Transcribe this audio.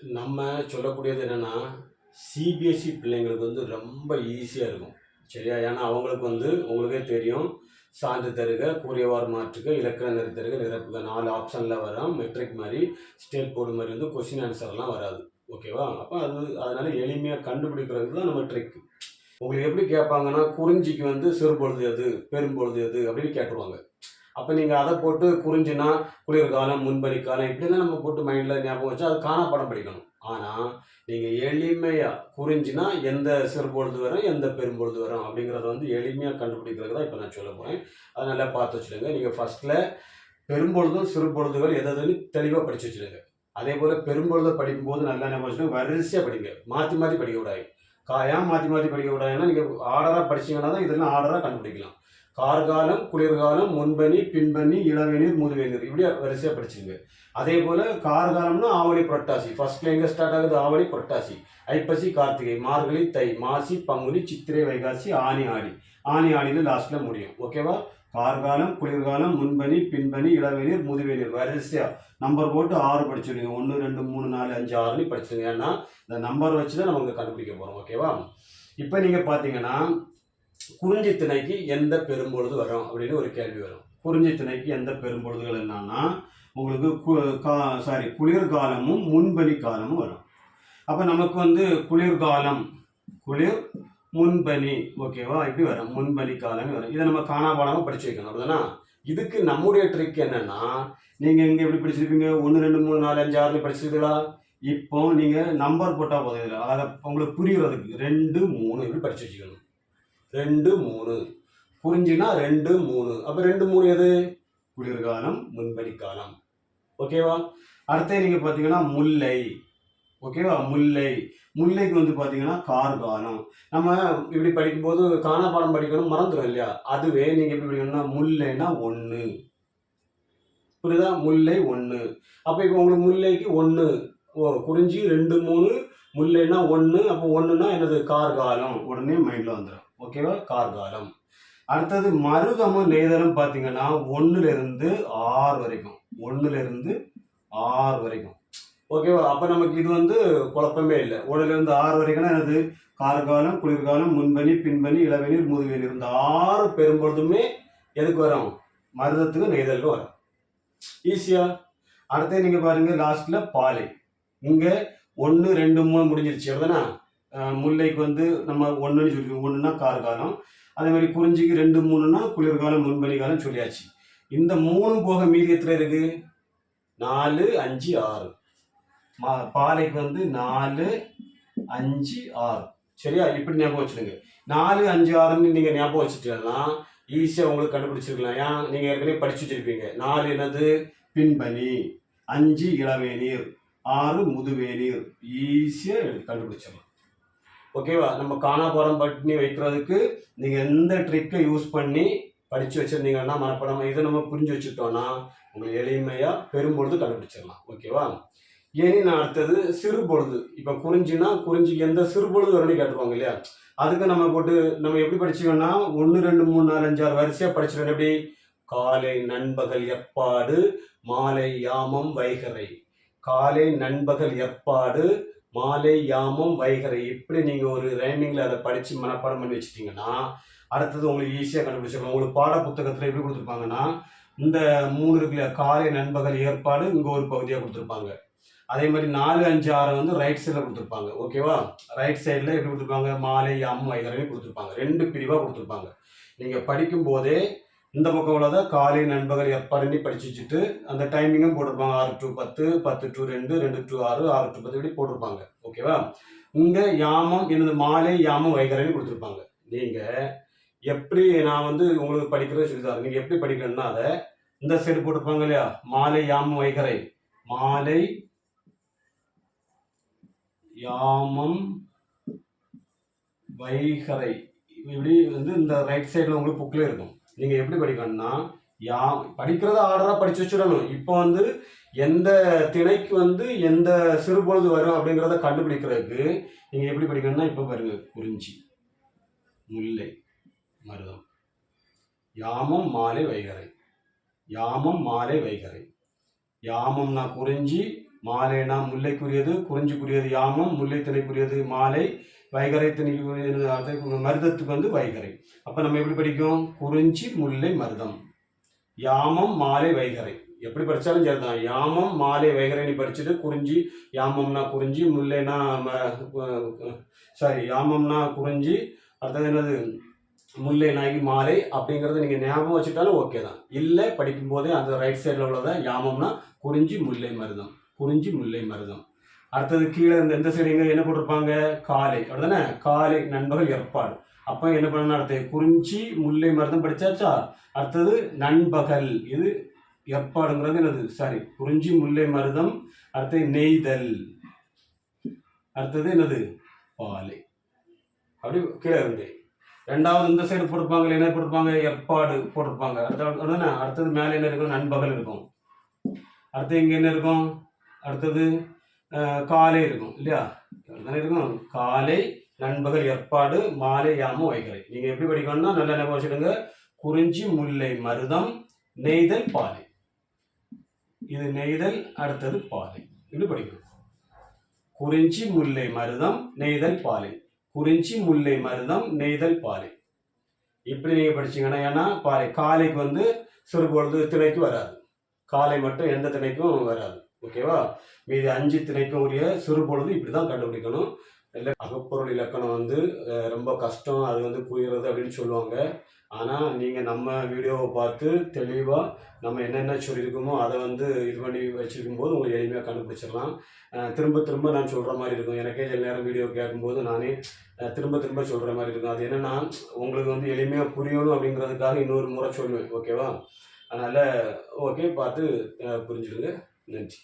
நம்ம சொல்லக்கூடியது என்னென்னா சிபிஎஸ்சி பிள்ளைங்களுக்கு வந்து ரொம்ப ஈஸியாக இருக்கும். சரியா? ஏன்னா அவங்களுக்கு வந்து உங்களுக்கே தெரியும் சான்று தருக கூறியவாறு மாற்றுக இலக்கண நிறுத்தருக நிரப்புக. நாலு ஆப்ஷனில் வரும் மெட்ரிக் மாதிரி ஸ்டேட் போர்டு மாதிரி வந்து கொஸ்டின் ஆன்சர்லாம் வராது. ஓகேவா அப்போ அது அதனால் எளிமையாக கண்டுபிடிக்கிறது தான் நம்ம ட்ரிக் உங்களுக்கு எப்படி கேட்பாங்கன்னா குறிஞ்சிக்கு வந்து சிறுபொழுது எது பெரும்பொழுது எது அப்படின்னு கேட்டுருவாங்க. அப்போ நீங்கள் அதை போட்டு குறிஞ்சினா குளிர்காலம் முன்பனிக்காலம் இப்படிலாம் நம்ம போட்டு மைண்டில் ஞாபகம் வச்சு அது படம் படிக்கணும். ஆனால் நீங்கள் எளிமையாக குறிஞ்சினா எந்த சிறுபொழுது வரும் எந்த பெரும்பொழுது வரும் அப்படிங்கிறத வந்து எளிமையாக கண்டுபிடிக்கிறது தான் இப்போ நான் சொல்ல போகிறேன் அதை நல்லா பார்த்து வச்சுடுங்க நீங்கள் ஃபஸ்ட்டில் பெரும்பொழுதும் சிறுபொழுதுகள் எது எதுன்னு தெளிவாக படித்து வச்சுடுங்க அதே போல் பெரும்பொழுதை படிக்கும்போது நல்லா ஞாபகம் வரிசையாக படிங்க. மாற்றி மாற்றி படிக்க கூடாது. கா மாற்றி மாற்றி படிக்க கூடாதுன்னா நீங்கள் ஆர்டராக படிச்சீங்கன்னா தான் இதெல்லாம் ஆர்டராக கண்டுபிடிக்கலாம். கார்காலம் குளிர்காலம் முன்பனி பின்பனி இளவேநீர் முதுவேநீர். இப்படி வரிசையாக படிச்சுங்க அதே போல் கார்காலம்னா ஆவணி புரட்டாசி. ஃபர்ஸ்ட்ல எங்கே ஸ்டார்ட் ஆகுது? ஆவணி புரட்டாசி. ஐப்பசி கார்த்திகை மார்கழி தை மாசி பங்குனி சித்திரை வைகாசி ஆனி ஆடி. ஆனி ஆடியில் லாஸ்ட்டில் முடியும். ஓகேவா கார்காலம் குளிர்காலம் முன்பனி பின்பனி இளவேநீர் முதுவேநீர். வரிசையாக நம்பர் போட்டு ஆறு படிச்சுடுங்க ஒன்று ரெண்டு மூணு நாலு அஞ்சு ஆறுன்னு படிச்சுடுங்க ஏன்னா இந்த நம்பர் வச்சு தான் நம்ம கண்டுபிடிக்க போகிறோம் ஓகேவா இப்போ நீங்கள் பார்த்தீங்கன்னா குறிஞ்சி திணைக்கு எந்த பெரும்பொழுது வரும் அப்படின்னு ஒரு கேள்வி வரும். குறிஞ்சி திணைக்கு எந்த பெரும்பொழுதுகள் என்னன்னா உங்களுக்கு கு- கா- சாரி குளிர்காலமும் முன்பனி காலமும் வரும். அப்போ நமக்கு வந்து குளிர்காலம் குளிர் முன்பனி ஓகேவா இப்படி வரும். முன்பனி காலம் வரும். இதை நம்ம காணாபாடமாக படிச்சு வைக்கணும். அப்படிதானா இதுக்கு நம்முடைய ட்ரிக் என்னன்னா நீங்க இங்கே எப்படி படிச்சிருப்பீங்க ஒன்று ரெண்டு மூணு நாலு அஞ்சு ஆறு படிச்சிருக்கீங்களா? இப்போ நீங்க நம்பர் போட்டா போதும். இதில். அதை உங்களுக்கு புரியுறதுக்கு ரெண்டு மூணு இப்படி படிச்சு வச்சுக்கணும். ரெண்டு மூணு. குறிஞ்சினா ரெண்டு மூணு. அப்போ ரெண்டு மூணு எது? குளிர்காலம் முன்படி காலம் ஓகேவா? அடுத்து நீங்கள் பார்த்தீங்கன்னா முல்லை. ஓகேவா? முல்லை. முல்லைக்கு வந்து பார்த்தீங்கன்னா கார்காலம் நம்ம இப்படி படிக்கும்போது காணாபாடம் படிக்கணும் மறந்துடும் இல்லையா? அதுவே நீங்கள் எப்படி படிக்கணும்னா முல்லைன்னா ஒன்று புரியுதா? முல்லை ஒன்று அப்போ இப்போ உங்களுக்கு முல்லைக்கு ஒன்று ஓ குறிஞ்சி ரெண்டு மூணு. முல்லைன்னா ஒன்று அப்போ ஒன்றுனா என்னது? கார்காலம். உடனே மைண்டில் வந்துடும் ஓகேவா கார்காலம். அடுத்தது மருதமும் நெய்தலும் பார்த்தீங்கன்னா ஒன்றுலேருந்து ஆறு வரைக்கும். ஒன்றுலேருந்து ஆறு வரைக்கும். ஓகேவா அப்போ நமக்கு இது வந்து குழப்பமே இல்லை. ஒன்றுலேருந்து ஆறு வரைக்கும்னா என்னது? கார்காலம் குளிர்காலம் முன்பனி பின்பனி இளவெளி முதுவெளி இந்த ஆறு பெரும்பொழுதுமே எதுக்கு வரும்? மருதத்துக்கு நெய்தலுக்கு வரும். ஈஸியா அடுத்தது நீங்கள் பாருங்கள் லாஸ்ட்டில் பாலை. இங்கே ஒன்று ரெண்டு மூணு முடிஞ்சிருச்சு. அப்படிதானே முல்லைக்கு வந்து நம்ம ஒன்றுன்னு சொல்லி ஒன்றுனா கார்காலம் அதே மாதிரி குறிஞ்சிக்கு ரெண்டு மூணுன்னா குளிர்காலம் முன்பனி காலம் சொல்லியாச்சு. இந்த மூணு போக மீதி எத்தனை இருக்கு? நாலு அஞ்சு ஆறு. மா பாலைக்கு வந்து நாலு அஞ்சு ஆறு. சரியா? இப்படி ஞாபகம் வச்சுடுங்க நாலு அஞ்சு ஆறுன்னு நீங்கள் ஞாபகம் வச்சுட்டீங்கன்னா ஈஸியாக உங்களுக்கு கண்டுபிடிச்சிருக்கலாம். ஏன் நீங்கள் ஏற்கனவே படிச்சு வச்சிருப்பீங்க. நாலு என்னது? பின்பனி. அஞ்சு இளவேநீர். ஆறு முதுவேநீர். ஈஸியாக கண்டுபிடிச்சிடலாம். ஓகேவா? நம்ம காணாபாடம் பண்ணி வைக்கிறதுக்கு நீங்கள் எந்த ட்ரிக்கை யூஸ் பண்ணி படித்து வச்சுருந்தீங்கன்னா மனப்படம் இதை நம்ம புரிஞ்சு வச்சுட்டோன்னா உங்களுக்கு எளிமையாக பெரும்பொழுது கண்டுபிடிச்சிடலாம். ஓகேவா? இனி நான் அடுத்தது சிறு பொழுது. இப்போ குறிஞ்சினா குறிஞ்சி எந்த சிறு பொழுது வரணும் கேட்டுருவாங்க இல்லையா? அதுக்கு நம்ம போட்டு நம்ம எப்படி படிச்சுக்கோன்னா ஒன்று ரெண்டு மூணு நாலு அஞ்சு ஆறு வரிசையாக படிச்சிடணும் எப்படி? காலை நண்பகல் எப்பாடு மாலை யாமம் வைகரை காலை நண்பகல் எப்பாடு மாலை யாமம் வைகரை. இப்படி நீங்கள் ஒரு ரைமிங்கில் அதை படித்து மனப்பாடம் பண்ணி வச்சிட்டிங்கன்னா அடுத்தது உங்களுக்கு ஈஸியாக கண்டுபிடிச்சிடலாம் உங்களுக்கு பாட புத்தகத்தில் எப்படி கொடுத்துருப்பாங்கன்னா இந்த மூணு இருக்குல்ல காலை நண்பகல் ஏற்பாடு இங்கே ஒரு பகுதியாக கொடுத்துருப்பாங்க. அதே மாதிரி நாலு அஞ்சு ஆறு வந்து ரைட் சைடில் கொடுத்துருப்பாங்க. ஓகேவா ரைட் சைடில் எப்படி கொடுத்துருப்பாங்க? மாலை யாமம் வைகரைன்னு கொடுத்துருப்பாங்க. ரெண்டு பிரிவாக கொடுத்துருப்பாங்க. நீங்கள் படிக்கும்போதே இந்த பக்கம் உள்ளதை காலை நண்பகல் எப்பாடுன்னு படிச்சு வச்சுட்டு அந்த டைமிங்கும் போட்டிருப்பாங்க. ஆறு டு பத்து பத்து டு ரெண்டு ரெண்டு டு ஆறு ஆறு டு பத்து இப்படி போட்டிருப்பாங்க. ஓகேவா இங்கே யாமம் எனது மாலை யாமம் வைகரன்னு கொடுத்துருப்பாங்க. நீங்கள் எப்படி நான் வந்து உங்களுக்கு படிக்கிறத சொல்லித்தரேன். நீங்கள் எப்படி படிக்கணும்னா அதை இந்த சைடு போட்டிருப்பாங்க இல்லையா? மாலை யாமம் வைகரை. மாலை யாமம் வைகரை. இப்படி வந்து இந்த ரைட் சைடில் உங்களுக்கு புக்கில் இருக்கும். நீங்கள் எப்படி படிக்கணும்னா யா படிக்கிறத ஆர்டராக படித்து வச்சிடணும். இப்போ வந்து எந்த திணைக்கு வந்து எந்த சிறுபொழுது வரும் அப்படிங்கிறத கண்டுபிடிக்கிறதுக்கு நீங்கள் எப்படி படிக்கணும்னா இப்போ பாருங்க குறிஞ்சி முல்லை மருதம் யாமம் மாலை வைகரை யாமம் மாலை வைகரை யாமம்னா குறிஞ்சி மாலைனா முல்லைக்குரியது குறிஞ்சிக்குரியது யாமம் முல்லை திணைக்குரியது மாலை வைகரை மருதத்துக்கு வந்து வைகரை. அப்போ நம்ம எப்படி படிக்கும்? குறிஞ்சி முல்லை மருதம். யாமம் மாலை வைகரை. எப்படி படித்தாலும் சரிதான். யாமம் மாலை வைகரை நீ படிச்சுட்டு குறிஞ்சி யாமம்னா குறிஞ்சி முல்லைனா சாரி யாமம்னா குறிஞ்சி அடுத்தது என்னது? முல்லை நாயகி மாலை அப்படிங்கிறத நீங்கள் ஞாபகம் வச்சுட்டாலும் ஓகே தான். இல்லை படிக்கும்போதே அந்த ரைட் சைடில் உள்ளதான் யாமம்னா குறிஞ்சி முல்லை மருதம். குறிஞ்சி முல்லை மருதம். அடுத்தது கீழே இந்த எந்த சைடு எங்கே என்ன போட்டிருப்பாங்க? காலை. அப்படிதானே காலை நண்பகல் ஏற்பாடு. அப்போ என்ன பண்ணணும் அடுத்து குறிஞ்சி முல்லை மருதம் படிச்சாச்சா? அடுத்தது நண்பகல். இது ஏற்பாடுங்கிறது என்னது? சாரி குறிஞ்சி முல்லை மருதம் அடுத்தது நெய்தல். அடுத்தது என்னது? பாலை. அப்படி கீழே இருந்து. ரெண்டாவது இந்த சைடு போட்டிருப்பாங்க என்ன போட்டிருப்பாங்க? ஏற்பாடு போட்டிருப்பாங்க. அடுத்தது அடுத்தது மேலே என்ன இருக்கும்? நண்பகல் இருக்கும். அடுத்து இங்கே என்ன இருக்கும்? அடுத்தது காலை இருக்கும் இல்லையா? தானே இருக்கும். காலை நண்பகல் ஏற்பாடு மாலை யாம வைகரை நீங்கள் எப்படி படிக்கணும்னா நல்ல ஞாபகம் வச்சுடுங்க குறிஞ்சி முல்லை மருதம் நெய்தல் பாலை. இது நெய்தல் அடுத்தது பாலை. இப்படி படிக்கணும். குறிஞ்சி முல்லை மருதம் நெய்தல் பாலை. குறிஞ்சி முல்லை மருதம் நெய்தல் பாலை. இப்படி நீங்கள் படிச்சீங்கன்னா ஏன்னா பாலை காலைக்கு வந்து சிறுபொழுது திணைக்கு வராது. காலை மட்டும் எந்த திணைக்கும் வராது. ஓகேவா மீதி அஞ்சு திணைக்கும் உரிய சிறுபொழுது இப்படி தான் கண்டுபிடிக்கணும். இல்லை அகப்பொருள் இலக்கணம் வந்து ரொம்ப கஷ்டம் அது வந்து புரிகிறது அப்படின்னு சொல்லுவாங்க. ஆனால் நீங்கள் நம்ம வீடியோவை பார்த்து தெளிவாக நம்ம என்னென்ன சொல்லியிருக்கோமோ அதை வந்து இது பண்ணி வச்சுருக்கும் போது உங்களுக்கு எளிமையாக கண்டுபிடிச்சிடலாம் திரும்ப திரும்ப நான் சொல்கிற மாதிரி இருக்கும். எனக்கே சில நேரம் வீடியோ கேட்கும்போது நானே திரும்ப திரும்ப சொல்கிற மாதிரி இருக்கும். அது என்னென்னா உங்களுக்கு வந்து எளிமையாக புரியணும் அப்படிங்கிறதுக்காக இன்னொரு முறை சொல்லுவேன். ஓகேவா அதனால் ஓகே பார்த்து புரிஞ்சுடுங்க plenty